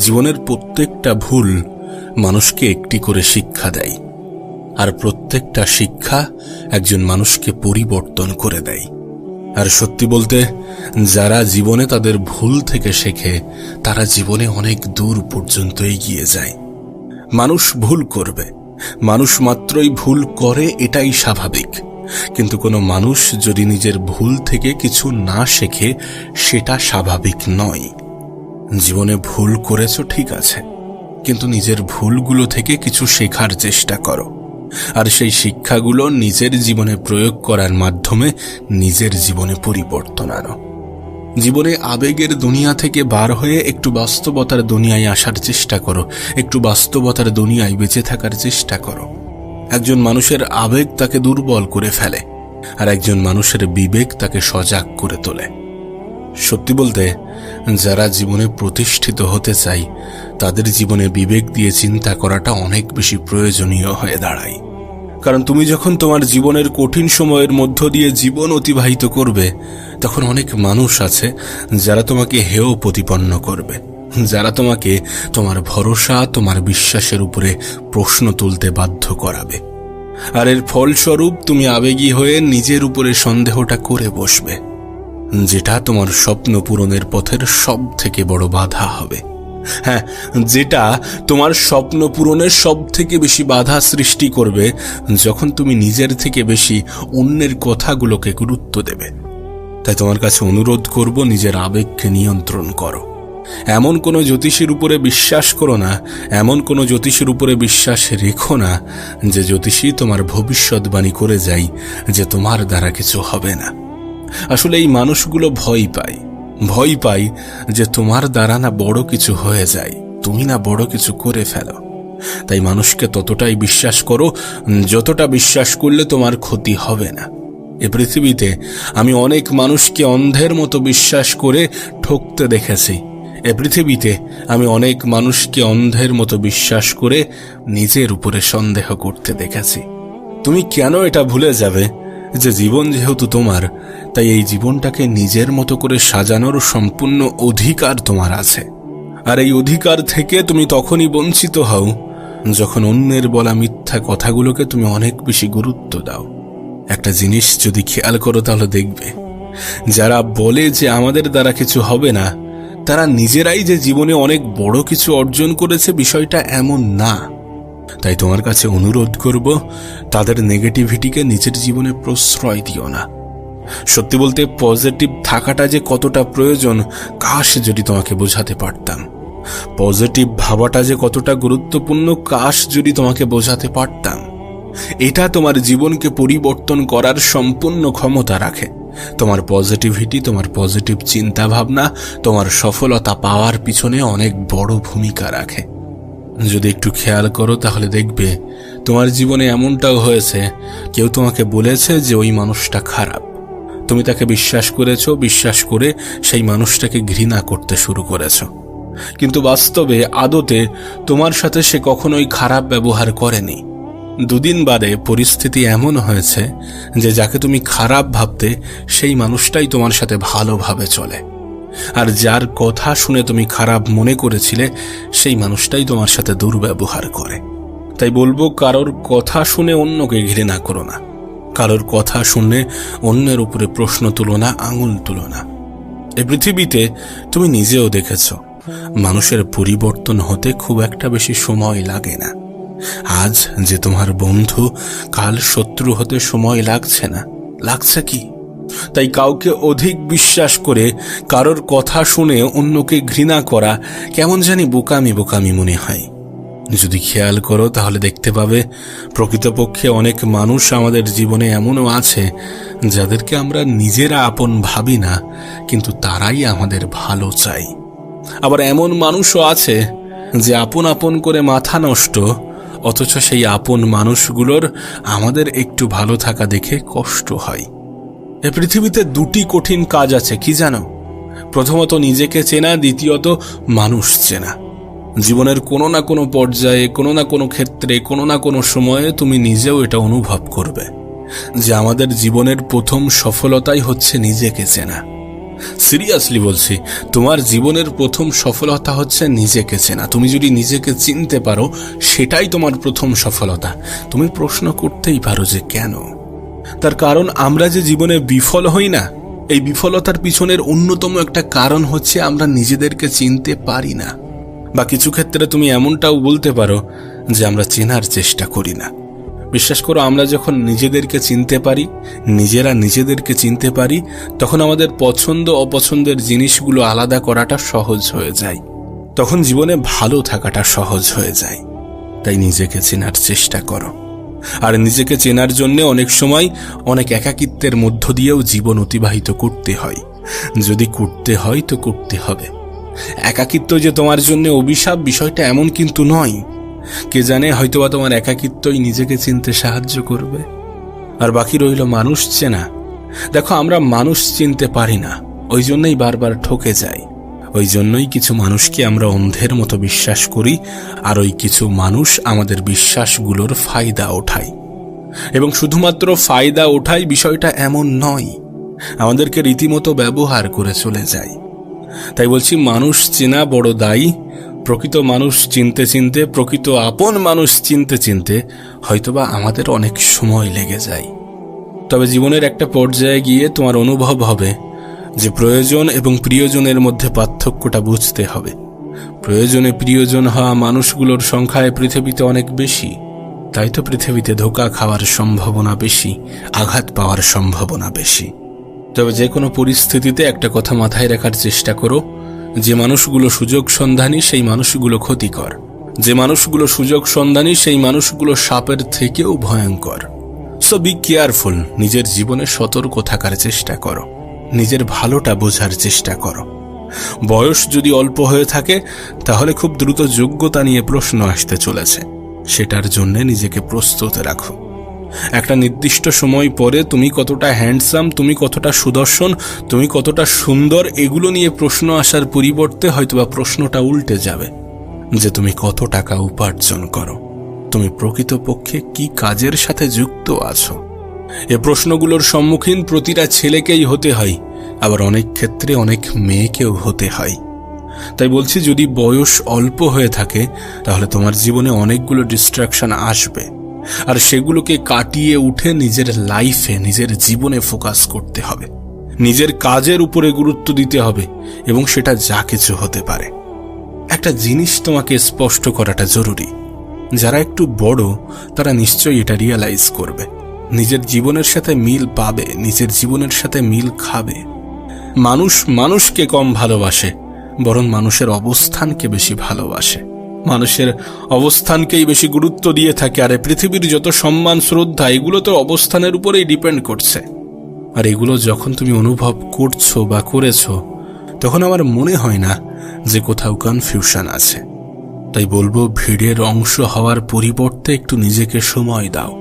জীবনের প্রত্যেকটা ভুল মানুষকে একটি করে শিক্ষা দেয়, আর প্রত্যেকটা শিক্ষা একজন মানুষকে পরিবর্তন করে দেয়। আর সত্যি বলতে, যারা জীবনে তাদের ভুল থেকে শেখে, তারা জীবনে অনেক দূর পর্যন্ত এগিয়ে যায়। মানুষ ভুল করবে। মানুষ মাত্রই ভুল করে এটাই স্বাভাবিক। কিন্তু কোনো মানুষ যদি নিজের ভুল থেকে কিছু না শেখে, সেটা স্বাভাবিক নয়। জীবনে ভুল করেছ, ঠিক আছে। কিন্তু নিজের ভুলগুলো থেকে কিছু শেখার চেষ্টা করো। আর সেই শিক্ষাগুলো নিজের জীবনে প্রয়োগ করার মাধ্যমে নিজের জীবনে পরিবর্তন আনো। জীবনে আবেগের দুনিয়া থেকে বার হয়ে একটু বাস্তবতার দুনিয়ায় আসার চেষ্টা করো। একটু বাস্তবতার দুনিয়ায় বেঁচে থাকার চেষ্টা করো। একজন মানুষের আবেগ তাকে দুর্বল করে ফেলে, আর একজন মানুষের বিবেক তাকে সজাগ করে তোলে। সত্যি বলতে, যারা জীবনে প্রতিষ্ঠিত হতে চাই তাদের জীবনে বিবেক দিয়ে চিন্তা করাটা অনেক বেশি প্রয়োজনীয় হয়ে দাঁড়ায়। কারণ তুমি যখন তোমার জীবনের কঠিন সময়ের মধ্য দিয়ে জীবন অতিবাহিত করবে, তখন অনেক মানুষ আছে যারা তোমাকে হেয় প্রতিপন্ন করবে, যারা তোমাকে তোমার ভরসা, তোমার বিশ্বাসের উপরে প্রশ্ন তুলতে বাধ্য করাবে। আর এর ফলস্বরূপ তুমি আবেগী হয়ে নিজের উপরে সন্দেহটা করে বসবে। যেটা তোমার স্বপ্ন পূরণের পথের সব থেকে বড় বাধা হবে। হ্যাঁ যেটা তোমার স্বপ্ন পূরণের সব থেকে বেশি বাধা সৃষ্টি করবে যখন তুমি নিজের থেকে বেশি অন্যের কথাগুলোকে গুরুত্ব দেবে। তাই তোমার কাছে অনুরোধ করব, নিজের আবেগকে নিয়ন্ত্রণ করো। এমন কোনো জ্যোতিষীর উপরে বিশ্বাস করো না, এমন কোনো জ্যোতিষীর উপরে বিশ্বাস রেখো না যে জ্যোতিষী তোমার ভবিষ্যৎবাণী করে যায় যে তোমার দ্বারা কিছু হবে না। আসলে এই মানুষগুলো ভয় পায়। ভয় পাই যে তোমার দ্বারা না বড় কিছু হয়ে যায়, তুমি না বড় কিছু করে ফেলো। তাই মানুষকে ততটাই বিশ্বাস করো, যতটা বিশ্বাস করলে তোমার ক্ষতি হবে না। এ পৃথিবীতে আমি অনেক মানুষকে অন্ধের মতো বিশ্বাস করে ঠকতে দেখেছি। এ পৃথিবীতে আমি অনেক মানুষকে অন্ধের মতো বিশ্বাস করে নিজের উপরে সন্দেহ করতে দেখেছি। তুমি কেন এটা ভুলে যাবে? যে জীবন যেহেতু তোমার, তাই এই জীবনটাকে নিজের মতো করে সাজানোর সম্পূর্ণ অধিকার তোমার আছে। আর এই অধিকার থেকে তুমি তখনই বঞ্চিত হও যখন অন্যের বলা মিথ্যা কথাগুলোকে তুমি অনেক বেশি গুরুত্ব দাও। একটা জিনিস যদি খেয়াল করো তাহলে দেখবে, যারা বলে যে আমাদের দ্বারা কিছু হবে না, তারা নিজেরাই যে জীবনে অনেক বড় কিছু অর্জন করেছে বিষয়টা এমন না। তাই তোমার কাছে অনুরোধ করব, তাদের নেগেটিভিটিকে নিজের জীবনে প্রশ্রয় দিও না। সত্যি বলতে পজিটিভ থাকাটা যে কতটা প্রয়োজন, কাশ যদি তোমাকে বোঝাতে পারতাম। পজিটিভ ভাবাটা যে কতটা গুরুত্বপূর্ণ, কাশ যদি তোমাকে বোঝাতে পারতাম। এটা তোমার জীবনকে পরিবর্তন করার সম্পূর্ণ ক্ষমতা রাখে। তোমার পজিটিভিটি তোমার পজিটিভ চিন্তা ভাবনা তোমার সফলতা পাওয়ার পিছনে অনেক বড় ভূমিকা রাখে। যদি একটু খেয়াল করো তাহলে দেখবে তোমার জীবনে এমনটাও হয়েছে, কেউ তোমাকে বলেছে যে ওই মানুষটা খারাপ। তুমি তাকে বিশ্বাস করেছ, বিশ্বাস করে সেই মানুষটাকে ঘৃণা করতে শুরু করেছ। কিন্তু বাস্তবে, আদতে তোমার সাথে সে কখনোই খারাপ ব্যবহার করেনি। দুদিন বাদে পরিস্থিতি এমন হয়েছে যে যাকে তুমি খারাপ ভাবতে, সেই মানুষটাই তোমার সাথে ভালোভাবে চলে। আর যার কথা শুনে তুমি খারাপ মনে করেছিলে, সেই মানুষটাই তোমার সাথে দুর্ব্যবহার করে। তাই বলব, কারোর কথা শুনে অন্যকে ঘৃণা করো না। কারোর কথা শুনে অন্যের উপরে প্রশ্ন তুলো না, আঙুল তুলো না। এ পৃথিবীতে তুমি নিজেও দেখেছ, মানুষের পরিবর্তন হতে খুব একটা বেশি সময় লাগে না। আজ যে তোমার বন্ধু, কাল শত্রু হতে সময় লাগছে না। লাগছে কি? তাই কাউকে অধিক বিশ্বাস করে, কারোর কথা শুনে অন্যকে ঘৃণা করা কেমন জানি বোকামি বোকামি মনে হয়। যদি খেয়াল করো, তাহলে দেখতে পাবে, প্রকৃতপক্ষে অনেক মানুষ আমাদের জীবনে এমনও আছে, যাদেরকে আমরা নিজেরা আপন ভাবি না, কিন্তু তারাই আমাদের ভালো চাই। আবার এমন মানুষও আছে, যে আপন আপন করে মাথা নষ্ট, অথচ সেই আপন মানুষগুলোর আমাদের একটু ভালো থাকা দেখে কষ্ট হয়। এ পৃথিবীতে দুটি কঠিন কাজ আছে, কি জানো? প্রথমত, নিজেকে চেনা, দ্বিতীয়ত, মানুষ চেনা। জীবনের কোনো না কোনো পর্যায়ে, কোনো না কোনো ক্ষেত্রে, কোনো না কোনো সময়ে তুমি নিজেও এটা অনুভব করবে যে আমাদের জীবনের প্রথম সফলতাই হচ্ছে নিজেকে চেনা। সিরিয়াসলি বলছি, তোমার জীবনের প্রথম সফলতা হচ্ছে নিজেকে চেনা। তুমি যদি নিজেকে চিনতে পারো, সেটাই তোমার প্রথম সফলতা। তুমি প্রশ্ন করতেই পারো যে কেন? তার কারণ আমরা যে জীবনে বিফল হই না, এই বিফলতার পিছনের অন্যতম একটা কারণ হচ্ছে আমরা নিজেদেরকে চিনতে পারি না। বা কিছু ক্ষেত্রে তুমি এমনটাও বলতে পারো যে আমরা চেনার চেষ্টা করি না। বিশ্বাস করো, আমরা যখন নিজেদেরকে চিনতে পারি, নিজেরা নিজেদেরকে চিনতে পারি, তখন আমাদের পছন্দ, অপছন্দের জিনিসগুলো আলাদা করাটা সহজ হয়ে যায়। তখন জীবনে ভালো থাকাটা সহজ হয়ে যায়। তাই নিজেকে চেনার চেষ্টা করো। আর নিজেকে চেনার জন্য অনেক সময় অনেক একাকিত্বের মধ্য দিয়েও জীবন অতিবাহিত করতে হয়। যদি করতে হয় তো করতে হবে। একাকিত্ব যে তোমার জন্য অভিশাপ বিষয়টা এমন কিন্তু নয়। কে জানে হয়তোবা তোমার একাকিত্বই নিজেকে চিনতে সাহায্য করবে। আর বাকি রইল মানুষ চেনা। দেখো আমরা মানুষ চিনতে পারি না, ওই জন্যই বারবার ঠকে যাই। ওই জন্যই কিছু মানুষকে আমরা অন্ধের মতো বিশ্বাস করি, আর ওই কিছু মানুষ আমাদের বিশ্বাসগুলোর ফায়দা ওঠায়। এবং শুধুমাত্র ফায়দা ওঠাই বিষয়টা এমন নয়, আমাদেরকে রীতিমতো ব্যবহার করে চলে যায়। তাই বলছি, মানুষ চেনা বড় দায়ী, প্রকৃত মানুষ চিনতে চিনতে, প্রকৃত আপন মানুষ চিনতে চিনতে হয়তোবা আমাদের অনেক সময় লেগে যায়। তবে জীবনের একটা পর্যায়ে গিয়ে তোমার অনুভব হবে যে প্রয়োজন এবং প্রিয়জনের মধ্যে পার্থক্যটা বুঝতে হবে। প্রয়োজনে প্রিয়জন হওয়া মানুষগুলোর সংখ্যায় পৃথিবীতে অনেক বেশি। তাই তো পৃথিবীতে ধোকা খাওয়ার সম্ভাবনা বেশি, আঘাত পাওয়ার সম্ভাবনা বেশি। তবে যে কোনো পরিস্থিতিতে একটা কথা মাথায় রাখার চেষ্টা করো, যে মানুষগুলো সুযোগ সন্ধানী, সেই মানুষগুলো ক্ষতিকর। যে মানুষগুলো সুযোগ সন্ধানী, সেই মানুষগুলো সাপের থেকেও ভয়ঙ্কর। সো বি কেয়ারফুল নিজের জীবনে সতর্ক থাকার চেষ্টা করো। নিজের ভালোটা বোঝার চেষ্টা করো। বয়স যদি অল্প হয়ে থাকে, তাহলে খুব দ্রুত যোগ্যতা নিয়ে প্রশ্ন আসতে চলেছে। সেটার জন্য নিজেকে প্রস্তুত রাখো। একটা নির্দিষ্ট সময় পরে তুমি কতটা হ্যান্ডসাম তুমি কতটা সুদর্শন, তুমি কতটা সুন্দর, এগুলো নিয়ে প্রশ্ন আসার পরিবর্তে হয়তোবা প্রশ্নটা উল্টে যাবে। যে তুমি কত টাকা উপার্জন করো, তুমি প্রকৃতপক্ষে কি কাজের সাথে যুক্ত আছো? এ প্রশ্নগুলোর সম্মুখীন প্রতিটা ছেলেকেই হতে হয়, আবার অনেক ক্ষেত্রে অনেক মেয়েকেও হতে হয়। তাই বলছি, যদি বয়স অল্প হয়ে থাকে, তাহলে তোমার জীবনে অনেকগুলো ডিস্ট্রাকশন আসবে। আর সেগুলোকে কাটিয়ে উঠে নিজের লাইফে নিজের জীবনে ফোকাস করতে হবে। নিজের কাজের উপরে গুরুত্ব দিতে হবে, এবং সেটা যা কিছু হতে পারে। একটা জিনিস তোমাকে স্পষ্ট করাটা জরুরি। যারা একটু বড়, তারা নিশ্চয়ই এটা রিয়ালাইজ করবে। নিজের জীবনের সাথে মিল পাবে, নিজের জীবনের সাথে মিল খাবে। মানুষ মানুষকে কম ভালোবাসে, বরং মানুষের অবস্থানকে বেশি ভালোবাসে। মানুষের অবস্থানকেই বেশি গুরুত্ব দিয়ে থাকে, আর পৃথিবীর যত সম্মান, শ্রদ্ধা, এগুলো তো অবস্থানের উপরেই ডিপেন্ড করছে। আর এগুলো যখন তুমি অনুভব করছ বা করেছ, তখন আমার মনে হয় না যে কোথাও কনফিউশন আছে। তাই বলব, ভিড়ের অংশ হওয়ার পরিবর্তে একটু নিজেকে সময় দাও।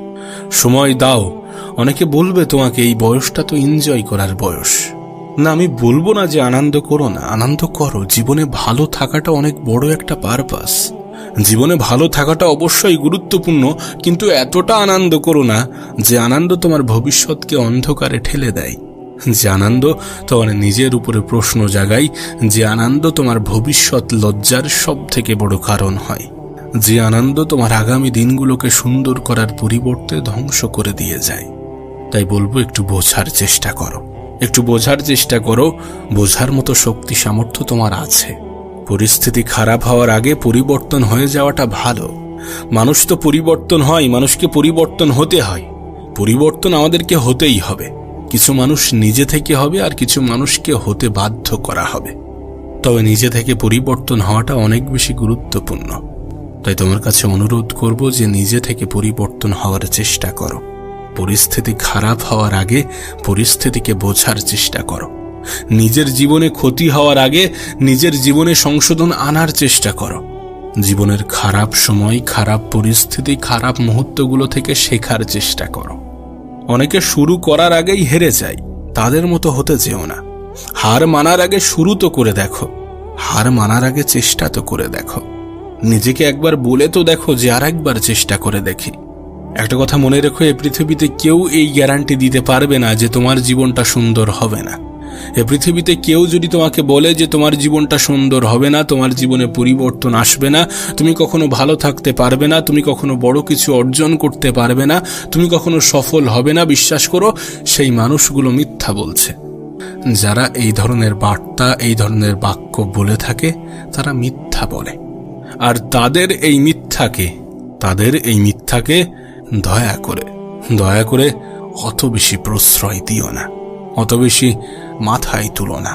সময় দাও, অনেকে বলবে তোমাকে এই বয়সটা তো এনজয় করার বয়স। না, আমি বলব না যে আনন্দ করো না, আনন্দ করো। জীবনে ভালো থাকাটা অনেক বড় একটা পারপাস জীবনে ভালো থাকাটা অবশ্যই গুরুত্বপূর্ণ, কিন্তু এতটা আনন্দ করো না যে আনন্দ তোমার ভবিষ্যৎকে অন্ধকারে ঠেলে দেয়। যে আনন্দ তোমার নিজের উপরে প্রশ্ন জাগাই যে আনন্দ তোমার ভবিষ্যৎ লজ্জার সব থেকে বড় কারণ হয়। যে আনন্দ তোমার আগামী দিনগুলোকে সুন্দর করার পরিবর্তে ধ্বংস করে দিয়ে যায়। তাই বলব, একটু বোঝার চেষ্টা করো। একটু বোঝার চেষ্টা করো, বোঝার মতো শক্তি সামর্থ্য তোমার আছে। পরিস্থিতি খারাপ হওয়ার আগে পরিবর্তন হয়ে যাওয়াটা ভালো। মানুষ তো পরিবর্তন হয়, মানুষকে পরিবর্তন হতে হয়। পরিবর্তন আমাদেরকে হতেই হবে। কিছু মানুষ নিজে থেকে হবে আর কিছু মানুষকে হতে বাধ্য করা হবে। তবে নিজে থেকে পরিবর্তন হওয়াটা অনেক বেশি গুরুত্বপূর্ণ। তাই তোমার কাছে অনুরোধ করব যে নিজে থেকে পরিবর্তন হওয়ার চেষ্টা করো। পরিস্থিতি খারাপ হওয়ার আগে পরিস্থিতিকে বোঝার চেষ্টা করো। নিজের জীবনে ক্ষতি হওয়ার আগে নিজের জীবনে সংশোধন আনার চেষ্টা করো। জীবনের খারাপ সময়, খারাপ পরিস্থিতি, খারাপ মুহূর্তগুলো থেকে শেখার চেষ্টা করো। অনেকে শুরু করার আগেই হেরে যায়, তাদের মতো হতে যেও না। হার মানার আগে শুরু তো করে দেখো, হার মানার আগে চেষ্টা তো করে দেখো। নিজেকে একবার বলে তো দেখো যে আর একবার চেষ্টা করে দেখি। একটা কথা মনে রেখো এই পৃথিবীতে কেউ এই গ্যারান্টি দিতে পারবে না যে তোমার জীবনটা সুন্দর হবে না। এ পৃথিবীতে কেউ যদি তোমাকে বলে যে তোমার জীবনটা সুন্দর হবে না, তোমার জীবনে পরিবর্তন আসবে না, তুমি কখনো ভালো থাকতে পারবে না, তুমি কখনো বড় কিছু অর্জন করতে পারবে না, তুমি কখনো সফল হবে না, বিশ্বাস করো, সেই মানুষগুলো মিথ্যা বলছে। যারা এই ধরনের বার্তা, এই ধরনের বাক্য বলে থাকে, তারা মিথ্যা বলে। আর তাদের এই মিথ্যাকে, তাদের এই মিথ্যাকে দয়া করে দয়া করে অত বেশি প্রশ্রয় দিও না, অত বেশি মাথায় তুলো না।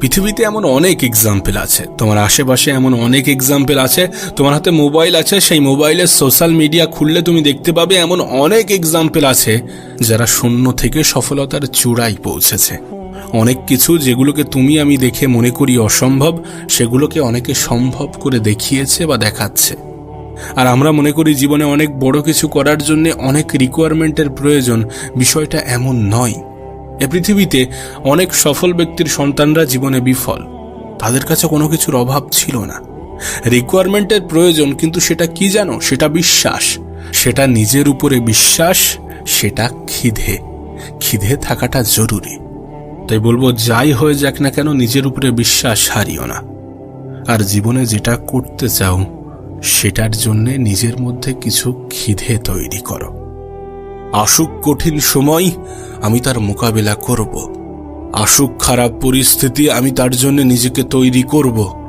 পৃথিবীতে এমন অনেক এক্সাম্পল আছে, তোমার আশেপাশে এমন অনেক এক্সাম্পল আছে, তোমার হাতে মোবাইল আছে, সেই মোবাইলের সোশ্যাল মিডিয়া খুললে তুমি দেখতে পাবে এমন অনেক এক্সাম্পল আছে যারা শূন্য থেকে সফলতার চূড়ায় পৌঁছেছে। অনেক কিছু যেগুলোকে তুমি আমি দেখে মনে করি অসম্ভব, সেগুলোকে অনেকে সম্ভব করে দেখিয়েছে বা দেখাচ্ছে। আর আমরা মনে করি জীবনে অনেক বড় কিছু করার জন্য অনেক রিকোয়ারমেন্টের প্রয়োজন, বিষয়টা এমন নয়। এ পৃথিবীতে অনেক সফল ব্যক্তির সন্তানরা জীবনে বিফল, তাদের কাছে কোনো কিছুর অভাব ছিল না। রিকোয়ারমেন্টের প্রয়োজন, কিন্তু সেটা কি জানো? সেটা বিশ্বাস। সেটা নিজের উপরে বিশ্বাস, সেটা খিদে। খিদে থাকাটা জরুরি। তাই বলব, যাই হয়ে যাক না কেন, নিজের উপরে বিশ্বাস হারিও না। আর জীবনে যেটা করতে চাও, সেটার জন্য নিজের মধ্যে কিছু খিদে তৈরি করো। আসুক কঠিন সময়, আমি তার মোকাবেলা করব। আসুক খারাপ পরিস্থিতি, আমি তার জন্য নিজেকে তৈরি করব।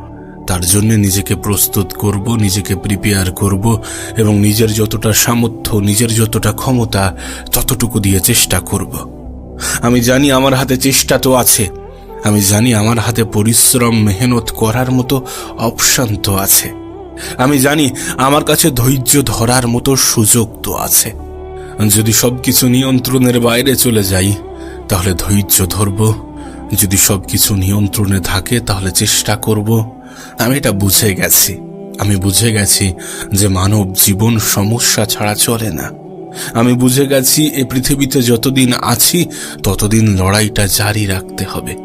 তার জন্য নিজেকে প্রস্তুত করব, নিজেকে প্রিপেয়ার করব, এবং নিজের যতটা সামর্থ্য, নিজের যতটা ক্ষমতা, ততটুকু দিয়ে চেষ্টা করব। আমি জানি আমার হাতে চেষ্টা তো আছে। আমি জানি আমার হাতে পরিশ্রম, মেহনত করার মতো অপশন তো আছে। আমি জানি আমার কাছে ধৈর্য ধরার মতো সুযোগ তো আছে। যদি সবকিছু নিয়ন্ত্রণের বাইরে চলে যাই, তাহলে ধৈর্য ধরব। যদি সবকিছু নিয়ন্ত্রণে থাকে, তাহলে চেষ্টা করব। আমি এটা বুঝে গেছি। আমি বুঝে গেছি যে মানব জীবন সমস্যা ছাড়া চলে না। আমি বুঝে গেছি এ পৃথিবীতে যতদিন আছি, ততদিন লড়াইটা জারি রাখতে হবে।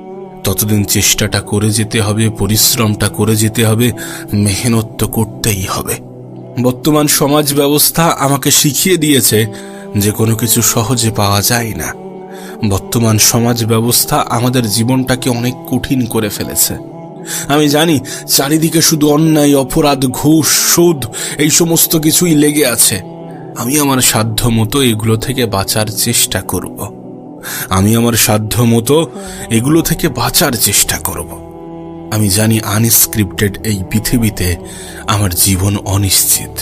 ততদিন চেষ্টাটা করে যেতে হবে, পরিশ্রমটা করে যেতে হবে, মেহনত তো করতেই হবে। বর্তমান সমাজ ব্যবস্থা আমাকে শিখিয়ে দিয়েছে যে কোনো কিছু সহজে পাওয়া যায় না। বর্তমান সমাজ ব্যবস্থা আমাদের জীবনটাকে অনেক কঠিন করে ফেলেছে। আমি জানি, চারিদিকে শুধু অন্যায়, অপরাধ, ঘুষ, সুদ, এই সমস্ত কিছুই লেগে আছে। আমি আমার সাধ্য মতো এগুলো থেকে বাঁচার চেষ্টা করব। আমি আমার সাধ্য মতো এগুলো থেকে বাঁচার চেষ্টা করব। আমি জানি আনস্ক্রিপ্টেড এই পৃথিবীতে আমার জীবন অনিশ্চিত।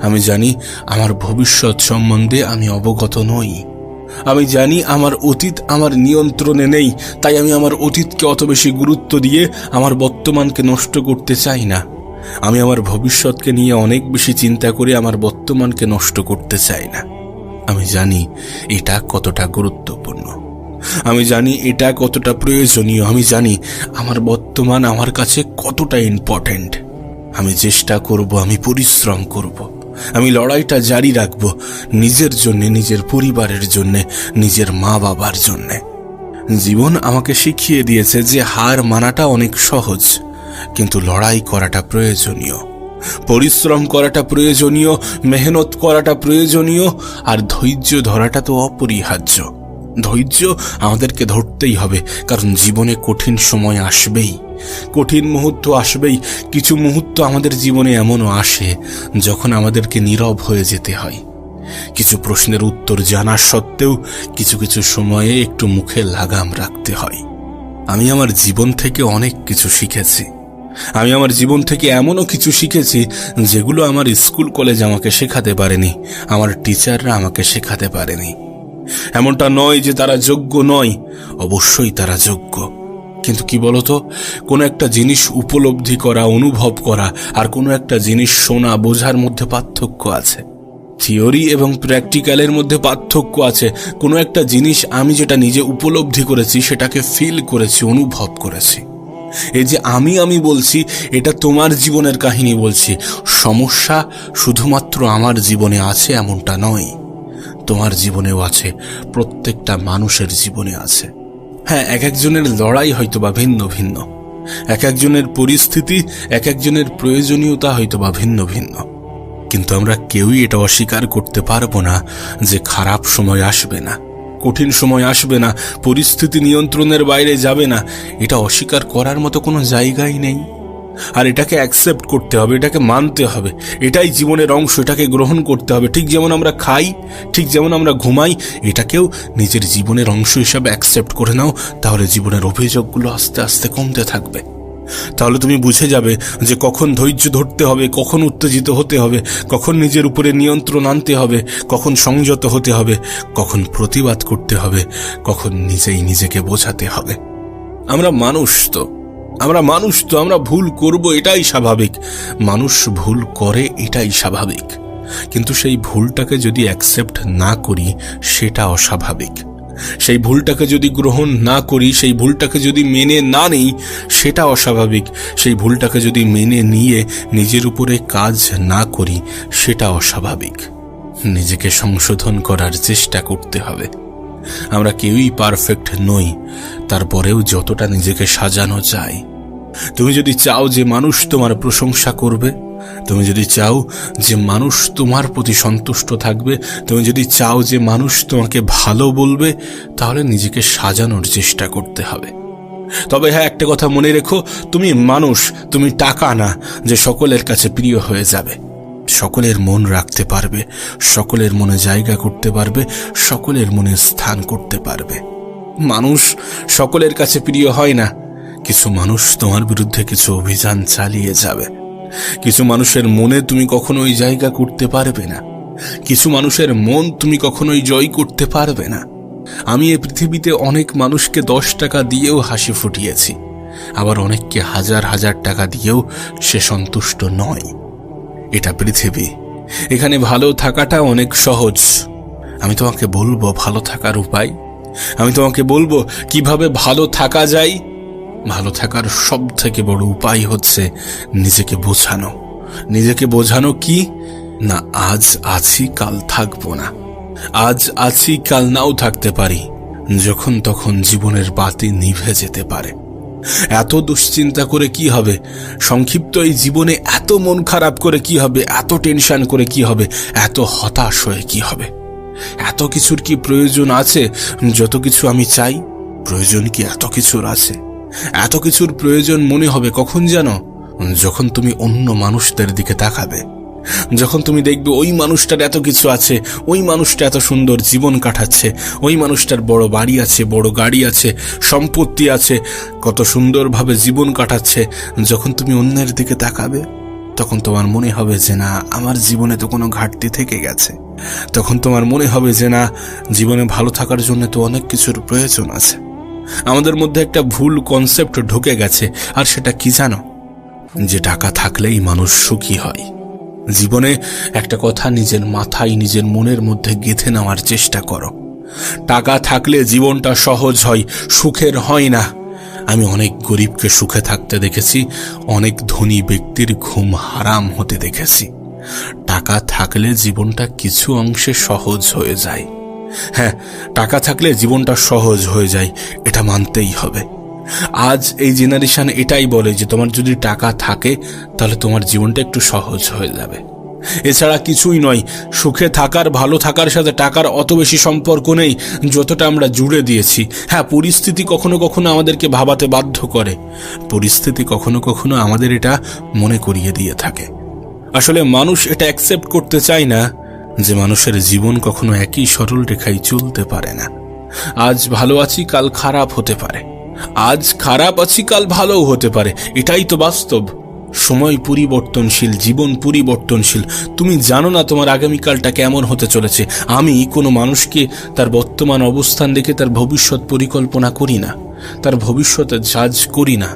আমি জানি আমার ভবিষ্যৎ সম্বন্ধে আমি অবগত নই। আমি জানি আমার অতীত আমার নিয়ন্ত্রণে নেই, তাই আমি আমার অতীতকে অত বেশি গুরুত্ব দিয়ে আমার বর্তমানকে নষ্ট করতে চাই না। আমি আমার ভবিষ্যৎকে নিয়ে অনেক বেশি চিন্তা করে আমার বর্তমানকে নষ্ট করতে চাই না। আমি জানি এটা কতটা গুরুত্বপূর্ণ। আমি জানি এটা কতটা প্রয়োজনীয়। আমি জানি আমার বর্তমান আমার কাছে কতটা ইম্পর্ট্যান্ট আমি চেষ্টা করব, আমি পরিশ্রম করব। আমি লড়াইটা জারি রাখব নিজের জন্য, নিজের পরিবারের জন্য, নিজের মা বাবার জন্যে। জীবন আমাকে শিখিয়ে দিয়েছে যে হার মানাটা অনেক সহজ। কিন্তু লড়াই করাটা প্রয়োজনীয়, পরিশ্রম করাটা প্রয়োজনীয়, মেহনত করাটা প্রয়োজনীয়, আর ধৈর্য ধরাটা তো অপরিহার্য। ধৈর্য আমাদেরকে ধরতেই হবে, কারণ জীবনে কঠিন সময় আসবেই। কঠিন মুহূর্ত আসবেই, কিছু মুহূর্ত আমাদের জীবনে এমনও আসে, যখন আমাদেরকে নীরব হয়ে যেতে হয়। কিছু প্রশ্নের উত্তর জানা সত্ত্বেও কিছু কিছু সময়ে একটু মুখে লাগাম রাখতে হয়। আমি আমার জীবন থেকে অনেক কিছু শিখেছি। আমি আমার জীবন থেকে এমনও কিছু শিখেছি যেগুলো আমার স্কুল কলেজ আমাকে শেখাতে পারেনি, আমার টিচাররা আমাকে শেখাতে পারেনি। এমনটা নয় যে তারা যোগ্য নয়, অবশ্যই তারা যোগ্য। কিন্তু কি বলতো, কোনো একটা জিনিস উপলব্ধি করা, অনুভব করা, আর কোনো একটা জিনিস শোনা, বোঝার মধ্যে পার্থক্য আছে। থিওরি এবং প্র্যাকটিক্যালের মধ্যে পার্থক্য আছে। কোনো একটা জিনিস আমি যেটা নিজে উপলব্ধি করেছি, সেটাকে ফিল করেছি, অনুভব করেছি। এই যে আমি আমি বলছি, এটা তোমার জীবনের কাহিনী বলছি। সমস্যা শুধুমাত্র আমার জীবনে আছে এমনটা নয়। তোমার জীবনেও আছে, প্রত্যেকটা মানুষের জীবনে আছে। হ্যাঁ এক একজনের লড়াই হয়তো বা ভিন্ন ভিন্ন। এক একজনের পরিস্থিতি এক একজনের প্রয়োজনীয়তা হয়তো বা ভিন্ন ভিন্ন। কিন্তু আমরা কেউই এটা অস্বীকার করতে পারব না যে খারাপ সময় আসবে না। কঠিন সময় আসবে না, পরিস্থিতি নিয়ন্ত্রণের বাইরে যাবে না। এটা অস্বীকার করার মতো কোনো জায়গাই নেই। আর এটাকে অ্যাকসেপ্ট করতে হবে, এটাকে মানতে হবে। এটাই জীবনের অংশ, এটাকে গ্রহণ করতে হবে। ঠিক যেমন আমরা খাই, ঠিক যেমন আমরা ঘুমাই, এটাকেও নিজের জীবনের অংশ হিসাবে অ্যাকসেপ্ট করে নাও, তাহলে জীবনের অভিযোগগুলো আস্তে আস্তে কমতে থাকবে। তাহলে তুমি বুঝে যাবে যে কখন ধৈর্য ধরতে হবে, কখন উত্তেজিত হতে হবে, কখন নিজের উপরে নিয়ন্ত্রণ আনতে হবে, কখন সংযত হতে হবে, কখন প্রতিবাদ করতে হবে, কখন নিজেই নিজেকে বোঝাতে হবে। আমরা মানুষ তো, আমরা মানুষ তো, আমরা ভুল করব এটাই স্বাভাবিক। মানুষ ভুল করে এটাই স্বাভাবিক। কিন্তু সেই ভুলটাকে যদি অ্যাকসেপ্ট না করি, সেটা অস্বাভাবিক। সেই ভুলটাকে যদি গ্রহণ না করি, সেই ভুলটাকে যদি মেনে না নেই, সেটা অস্বাভাবিক। সেই ভুলটাকে যদি মেনে নিয়ে নিজের উপরে কাজ না করি, সেটা অস্বাভাবিক। নিজেকে সংশোধন করার চেষ্টা করতে হবে। আমরা কেউই পারফেক্ট নই, তারপরেও যতটা নিজেকে সাজানো যায়। তুমি যদি চাও যে মানুষ তোমার প্রশংসা করবে তুমি যদি চাও যে মানুষ তোমার প্রতি সন্তুষ্ট থাকবে, তুমি যদি চাও যে মানুষ তোমাকে ভালো বলবে, তাহলে নিজেকে সাজানোর চেষ্টা করতে হবে। তবে হ্যাঁ একটা কথা মনে রেখো, তুমি মানুষ, তুমি টাকা না, যে সকলের কাছে প্রিয় হয়ে যাবে। সকলের মন রাখতে পারবে, সকলের মনে জায়গা করতে পারবে, সকলের মনে স্থান করতে পারবে। মানুষ সকলের কাছে প্রিয় হয় না, কিছু মানুষ তোমার বিরুদ্ধে কিছু অভিযান চালিয়ে যাবে। কিছু মানুষের মনে তুমি কখনোই জায়গা করতে পারবে না। কিছু মানুষের মন তুমি কখনোই জয় করতে পারবে না। আমি এ পৃথিবীতে অনেক মানুষকে দশ টাকা দিয়েও হাসি ফুটিয়েছি। আবার অনেককে হাজার হাজার টাকা দিয়েও সে সন্তুষ্ট নয়। এটা পৃথিবী। এখানে ভালো থাকাটা অনেক সহজ। আমি তোমাকে বলব ভালো থাকার উপায়। আমি তোমাকে বলব কীভাবে ভালো থাকা যায় ভালো থাকার সব থেকে বড় উপায় হচ্ছে নিজেকে বোঝানো। নিজেকে বোঝানো কি? না, আজ আছি, কাল থাকব না। আজ আছি, কাল নাও থাকতে পারি, যখন তখন জীবনের বাতি নিভে যেতে পারে। এত দুশ্চিন্তা করে কি হবে? সংক্ষিপ্ত এই জীবনে এত মন খারাপ করে কি হবে? এত টেনশন করে কি হবে? এত হতাশ হয়ে কি হবে? এত কিছুর কি প্রয়োজন আছে? যত কিছু আমি চাই, প্রয়োজন কি এত কিছুর আছে? এত কিছুর প্রয়োজন মনে হবে কখন যেন? যখন তুমি অন্য মানুষদের দিকে তাকাবে। যখন তুমি দেখবে ওই মানুষটার এত কিছু আছে, ওই মানুষটা এত সুন্দর জীবন কাটাচ্ছে, ওই মানুষটার বড় বাড়ি আছে, বড় গাড়ি আছে, সম্পত্তি আছে, কত সুন্দরভাবে জীবন কাটাচ্ছে, যখন তুমি অন্যের দিকে তাকাবে, তখন তোমার মনে হবে যে না, আমার জীবনে তো কোনো ঘাটতি থেকে গেছে। তখন তোমার মনে হবে যে না, জীবনে ভালো থাকার জন্য তো অনেক কিছুর প্রয়োজন আছে। আমাদের মধ্যে একটা ভুল কনসেপ্ট ঢুকে গেছে। আর সেটা কি জানো? যে টাকা থাকলেই মানুষ সুখী হয়। জীবনে একটা কথা নিজের মাথায়, নিজের মনের মধ্যে গেঁথে নেওয়ার চেষ্টা করো। টাকা থাকলে জীবনটা সহজ হয়, সুখের হয় না। আমি অনেক গরিবকে সুখে থাকতে দেখেছি, অনেক ধনী ব্যক্তির ঘুম হারাম হতে দেখেছি। টাকা থাকলে জীবনটা কিছু অংশে সহজ হয়ে যায়। হ্যাঁ টাকা থাকলে জীবনটা সহজ হয়ে যায়, এটা মানতেই হবে। আজ এই জেনারেশন এটাই বলে যে তোমার যদি টাকা থাকে, তাহলে তোমার জীবনটা একটু সহজ হয়ে যাবে। এছাড়া কিছুই নয়, সুখে থাকার, ভালো থাকার সাথে টাকার অত বেশি সম্পর্ক নেই, যতটা আমরা জুড়ে দিয়েছি। হ্যাঁ পরিস্থিতি কখনো কখনো আমাদেরকে ভাবাতে বাধ্য করে। পরিস্থিতি কখনো কখনো আমাদের এটা মনে করিয়ে দিয়ে থাকে। আসলে মানুষ এটা অ্যাকসেপ্ট করতে চায় না। যে মানুষের জীবন কখনো একই সরল রেখায় চলতে পারে না। আজ ভালো আছি, কাল খারাপ হতে পারে। আজ খারাপ আছি, কাল ভালোও হতে পারে। এটাই তো বাস্তব। সময় পরিবর্তনশীল, জীবন পরিবর্তনশীল। তুমি জানো না তোমার আগামীকালটা কেমন হতে চলেছে। আমি কোনো মানুষকে তার বর্তমান অবস্থান দেখে তার ভবিষ্যৎ পরিকল্পনা করি না। তার ভবিষ্যতে জাজ করি না।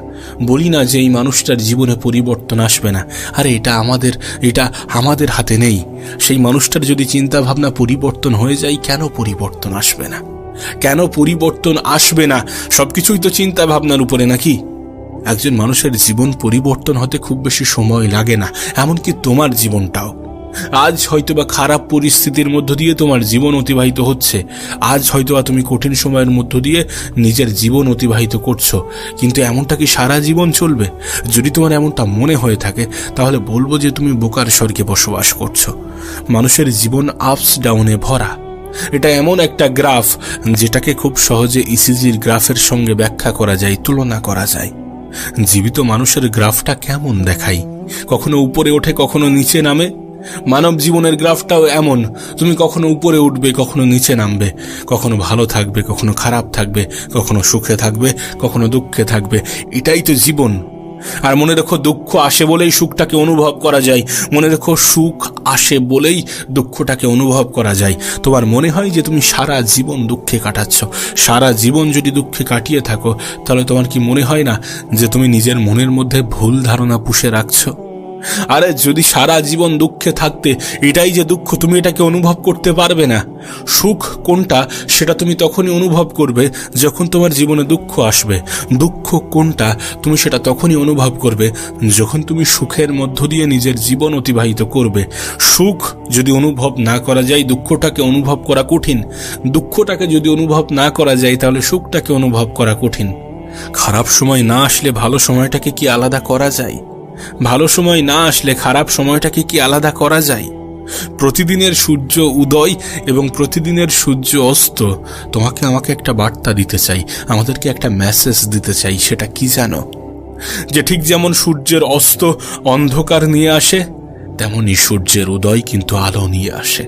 বলি না যে এই মানুষটার জীবনে পরিবর্তন আসবে না। আরে, এটা আমাদের এটা আমাদের হাতে নেই। সেই মানুষটার যদি চিন্তা ভাবনা পরিবর্তন হয়ে যায়, কেন পরিবর্তন আসবে না? কেন পরিবর্তন আসবে না? সবকিছুই তো চিন্তা ভাবনার উপরে নাকি? একজন মানুষের জীবন পরিবর্তন হতে খুব বেশি সময় লাগে না, এমনকি তোমার জীবনটাও। আজ হয়তোবা খারাপ পরিস্থিতির মধ্য দিয়ে তোমার জীবন অতিবাহিত হচ্ছে। আজ হয়তোবা তুমি কঠিন সময়ের মধ্য দিয়ে নিজের জীবন অতিবাহিত করছ। কিন্তু এমনটা কি সারা জীবন চলবে? যদি তোমার এমনটা মনে হয়ে থাকে, তাহলে বলব যে তুমি বোকার স্বর্গে বসবাস করছ। মানুষের জীবন আপস ডাউনে ভরা। এটা এমন একটা গ্রাফ, যেটাকে খুব সহজে ইসিজির গ্রাফের সঙ্গে ব্যাখ্যা করা যায়, তুলনা করা যায়। জীবিত মানুষের গ্রাফটা কেমন দেখাই? কখনো উপরে ওঠে, কখনো নিচে নামে। মানব জীবনের গ্রাফটাও এমন, তুমি কখনো উপরে উঠবে, কখনো নিচে নামবে, কখনো ভালো থাকবে, কখনো খারাপ থাকবে, কখনো সুখে থাকবে, কখনো দুঃখে থাকবে, এটাই তো জীবন। আর মনে রেখো, দুঃখ আসে বলেই সুখটাকে অনুভব করা যায়, মনে রেখো, সুখ আসে বলেই দুঃখটাকে অনুভব করা যায়। তোমার মনে হয় যে তুমি সারা জীবন দুঃখে কাটাচ্ছ, সারা জীবন যদি দুঃখে কাটিয়ে থাকো, তাহলে তোমার কি মনে হয় না যে তুমি নিজের মনের মধ্যে ভুল ধারণা পুষে রাখছো? আরে যদি সারা জীবন দুঃখে থাকতে, এটাই যে দুঃখ, তুমি এটাকে অনুভব করতে পারবে না। সুখ কোনটা, সেটা তুমি তখনই অনুভব করবে যখন তোমার জীবনে দুঃখ আসবে। দুঃখ কোনটা, তুমি সেটা তখনই অনুভব করবে যখন তুমি সুখের মধ্য দিয়ে নিজের জীবন অতিবাহিত করবে। সুখ যদি অনুভব না করা যায়, দুঃখটাকে অনুভব করা কঠিন। দুঃখটাকে যদি অনুভব না করা যায়, তাহলে সুখটাকে অনুভব করা কঠিন। খারাপ সময় না আসলে ভালো সময়টাকে কি আলাদা করা যায়? ভালো সময় না আসলে খারাপ সময়টাকে কি আলাদা করা যায়? প্রতিদিনের সূর্য উদয় এবং প্রতিদিনের সূর্য অস্ত, তোমাকে আমাকে একটা বার্তা দিতে চাই, আমাদেরকে একটা মেসেজ দিতে চাই, সেটা কি জানো? যে ঠিক যেমন সূর্যের অস্ত অন্ধকার নিয়ে আসে তেমনই সূর্যের উদয় কিন্তু আলো নিয়ে আসে।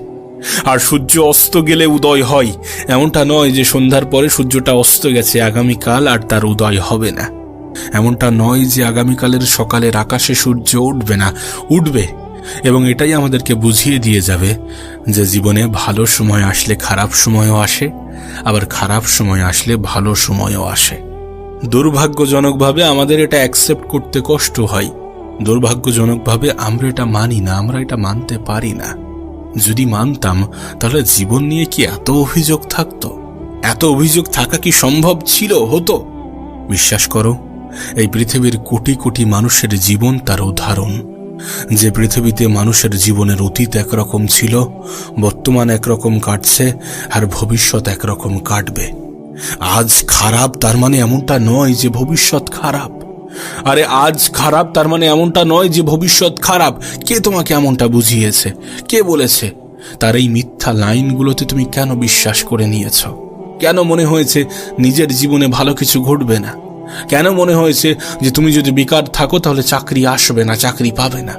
আর সূর্য অস্ত গেলে উদয় হয়, এমনটা নয় যে সন্ধ্যার পরে সূর্যটা অস্ত গেছে, আগামীকাল আর তার উদয় হবে না। এমনটা নয় যে আগামীকালের সকালের আকাশে সূর্য উঠবে না, উঠবে। এবং এটাই আমাদেরকে বুঝিয়ে দিয়ে যাবে যে জীবনে ভালো সময় আসলে খারাপ সময়ও আসে, আবার খারাপ সময় আসলে ভালো সময়ও আসে। দুর্ভাগ্যজনকভাবে আমাদের এটা অ্যাকসেপ্ট করতে কষ্ট হয়। দুর্ভাগ্যজনকভাবে আমরা এটা মানি না, আমরা এটা মানতে পারি না। যদি মানতাম, তাহলে জীবন নিয়ে কি এত অভিযোগ থাকতো? এত অভিযোগ থাকা কি সম্ভব ছিল, হতো? বিশ্বাস করো এই পৃথিবীর কোটি কোটি মানুষের জীবন তার উদাহরণ। যে পৃথিবীতে মানুষের জীবনের অতীত একরকম ছিল, বর্তমান একরকম কাটছে, আর ভবিষ্যৎ একরকম কাটবে। আজ খারাপ তার মানে এমনটা নয় যে ভবিষ্যৎ খারাপ। আরে আজ খারাপ তার মানে এমনটা নয় যে ভবিষ্যৎ খারাপ। কে তোমাকে এমনটা বুঝিয়েছে? কে বলেছে? তার এই মিথ্যা লাইনগুলোতে তুমি কেন বিশ্বাস করে নিয়েছ? কেন মনে হয়েছে নিজের জীবনে ভালো কিছু ঘটবে না? কেন মনে হয়েছে যে তুমি যদি বেকার থাকো তাহলে চাকরি আসবে না, চাকরি পাবে না?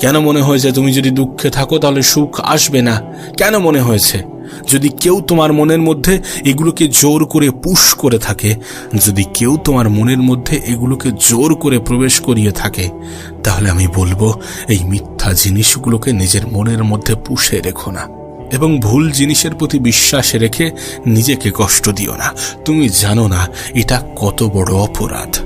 কেন মনে হয়েছে তুমি যদি দুঃখে থাকো তাহলে সুখ আসবে না? কেন মনে হয়েছে? যদি কেউ তোমার মনের মধ্যে এগুলোকে জোর করে পুশ করে থাকে, যদি কেউ তোমার মনের মধ্যে এগুলোকে জোর করে প্রবেশ করিয়ে থাকে, তাহলে আমি বলব এই মিথ্যা জিনিসগুলোকে নিজের মনের মধ্যে পুষে রেখো না। এবং ভুল জিনিসের প্রতি বিশ্বাস রেখে নিজেকে কষ্ট দিও না। তুমি জানো না, এটা কত বড় অপরাধ।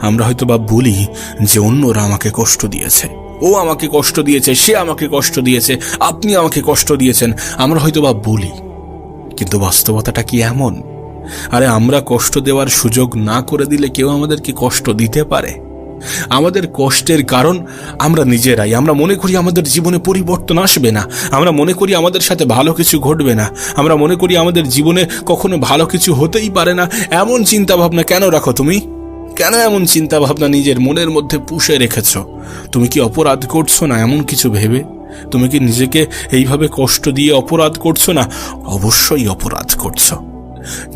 আমরা হয়তো বা বলি যে অন্যরা আমাকে কষ্ট দিয়েছে। ও আমাকে কষ্ট দিয়েছে, সে আমাকে কষ্ট দিয়েছে, আপনি আমাকে কষ্ট দিয়েছেন। আমরা হয়তো বা বলি, কিন্তু বাস্তবতাটা কি এমন? আরে আমরা কষ্ট দেওয়ার সুযোগ না করে দিলে কেউ আমাদেরকে কষ্ট দিতে পারে? আমাদের কষ্টের কারণ আমরা নিজেরাই। আমরা মনে করি আমাদের জীবনে পরিবর্তন আসবে না। আমরা মনে করি আমাদের সাথে ভালো কিছু ঘটবে না। আমরা মনে করি আমাদের জীবনে কখনো ভালো কিছু হতেই পারে না। এমন চিন্তা ভাবনা কেন রাখো তুমি? কেন এমন চিন্তা ভাবনা নিজের মনের মধ্যে পুষে রেখেছ? তুমি কি অপরাধ করছ না এমন কিছু ভেবে? তুমি কি নিজেকে এইভাবে কষ্ট দিয়ে অপরাধ করছ না? অবশ্যই অপরাধ করছ।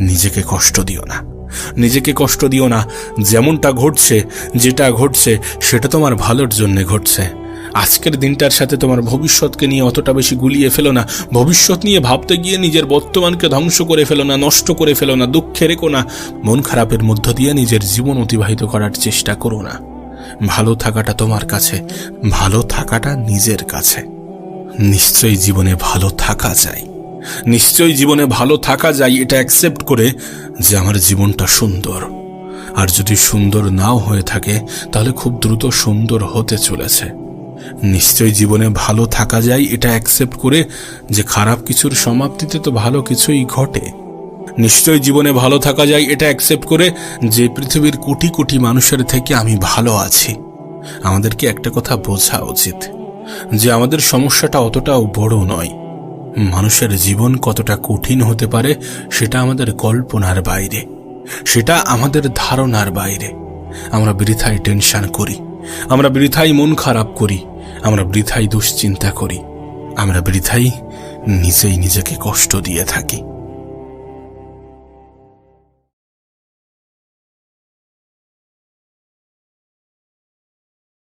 নিজেকে কষ্ট দিও না। নিজেকে কষ্ট দিও না। যেমনটা ঘটছে, যেটা ঘটছে, সেটা তোমার ভালোর জন্য ঘটছে। আজকের দিনটার সাথে তোমার ভবিষ্যৎকে নিয়ে অতটা বেশি গুলিয়ে ফেলো না। ভবিষ্যৎ নিয়ে ভাবতে গিয়ে নিজের বর্তমানকে ধ্বংস করে ফেলো না, নষ্ট করে ফেলো না, দুঃখে রেখো না। মন খারাপের মধ্য দিয়ে নিজের জীবন অতিবাহিত করার চেষ্টা করো না। ভালো থাকাটা তোমার কাছে, ভালো থাকাটা নিজের কাছে। নিশ্চয়ই জীবনে ভালো থাকা যায়। নিশ্চয়ই জীবনে ভালো থাকা যায় এটা অ্যাকসেপ্ট করে যে আমার জীবনটা সুন্দর। আর যদি সুন্দর নাও হয়ে থাকে, তাহলে খুব দ্রুত সুন্দর হতে চলেছে। নিশ্চয়ই জীবনে ভালো থাকা যায় এটা অ্যাকসেপ্ট করে যে খারাপ কিছুর সমাপ্তিতে তো ভালো কিছুই ঘটে। নিশ্চয়ই জীবনে ভালো থাকা যায় এটা অ্যাকসেপ্ট করে যে পৃথিবীর কোটি কোটি মানুষের থেকে আমি ভালো আছি। আমাদেরকে একটা কথা বোঝা উচিত, যে আমাদের সমস্যাটা অতটাও বড় নয়। মানুষের জীবন কতটা কঠিন হতে পারে, সেটা আমাদের কল্পনার বাইরে। সেটা আমাদের ধারণার বাইরে। আমরা বৃথায় টেনশন করি। আমরা বৃথাই মন খারাপ করি। আমরা বৃথাই দুশ্চিন্তা করি। আমরা বৃথাই নিজেই নিজেকে কষ্ট দিয়ে থাকি।